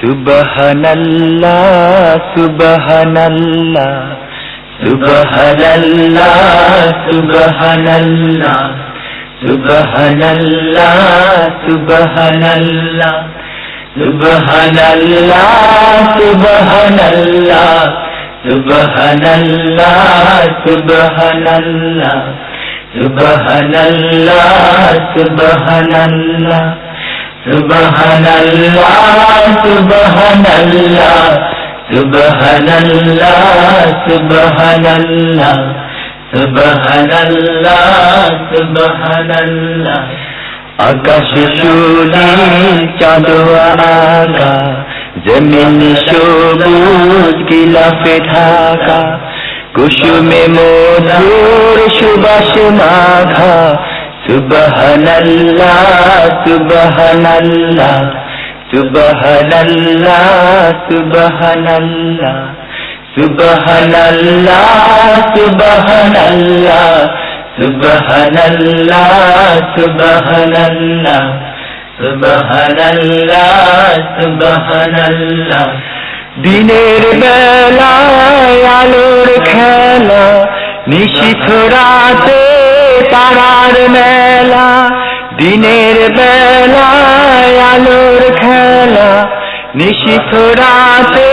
سبحان اللہ سبحان اللہ سبحان اللہ سبحان اللہ سبحان اللہ سبحان اللہ سبحان اللہ سبحان اللہ سبحان اللہ سبحان اللہ سبحان اللہ سبحان اللہ سبحان اللہ سبحان اللہ سبحان اللہ سبحان اللہ سبحان اللہ سبحان اللہ آکاش شولا آگا زمین شوبوز گلا ڈھاکا کش میں مور شبہ شماغا সুনীল চাঁদোয়াগা জমিন সবুজ গিলাফে ঢাকা কুসুমে মধুর সুবাস মাঘা সুবহানাল্লাহ সুবহানাল্লাহ সুবহানাল্লাহ সুবহানাল্লাহ সুবহানাল্লাহ সুবহানাল্লাহ সুবহানাল্লাহ সুবহানাল্লাহ সুবহানাল্লাহ সুবহানাল্লাহ দিনের বেলায় আলোর খেলা নিশিথ রাতে তারার মেলা, দিনের বেলায় আলোর খেলা, নিশিথ রাতে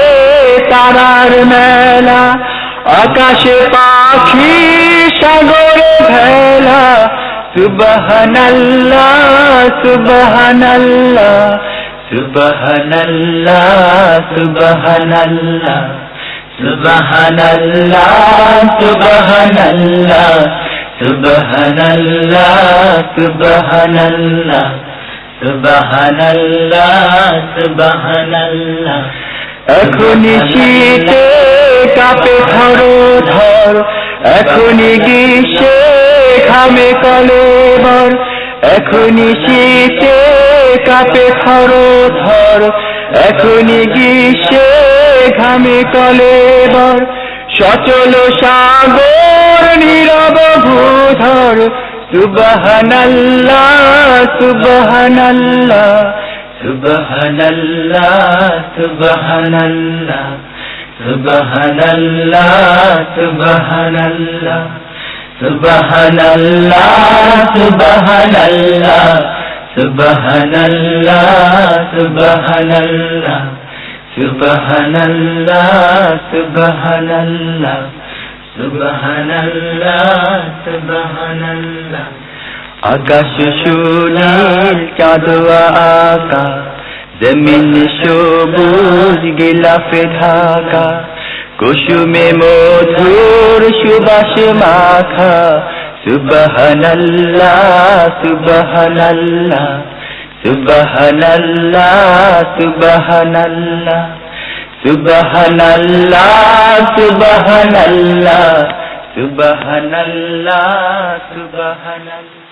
তারার মেলা, আকাশে পাখি, সাগরে ভেলা, সুবহানাল্লাহ সুবহানাল্লাহ সুবহানাল্লাহ সুবহানাল্লাহ সুবহানাল্লাহ সুবহানাল্লাহ। সুবহানাল্লাহ সুবহানাল্লাহ এখনই শীতে কাপে ধর ধর। এখনই গ্রীষ্মে ঘামে কলেবর এখনই শীতে কাপে ধর ধর। এখনই গ্রীষ্মে ঘামে কলেবর সচল সাগর دھر سبحان اللہ سبحان اللہ سبحان اللہ سبحان اللہ سبحان اللہ سبحان اللہ سبحان اللہ سبحان اللہ سبحان اللہ سبحان اللہ سبحان اللہ سبحان اللہ سبحان اللہ سبحان اللہ آکاش شولا چادو آقا، زمین شوبو گلاف دھاکا خشو میں مو شا صبح نل سبحان اللہ سبحان اللہ سبحان اللہ سبحان اللہ سبحان اللہ سبحان اللہ سبحان اللہ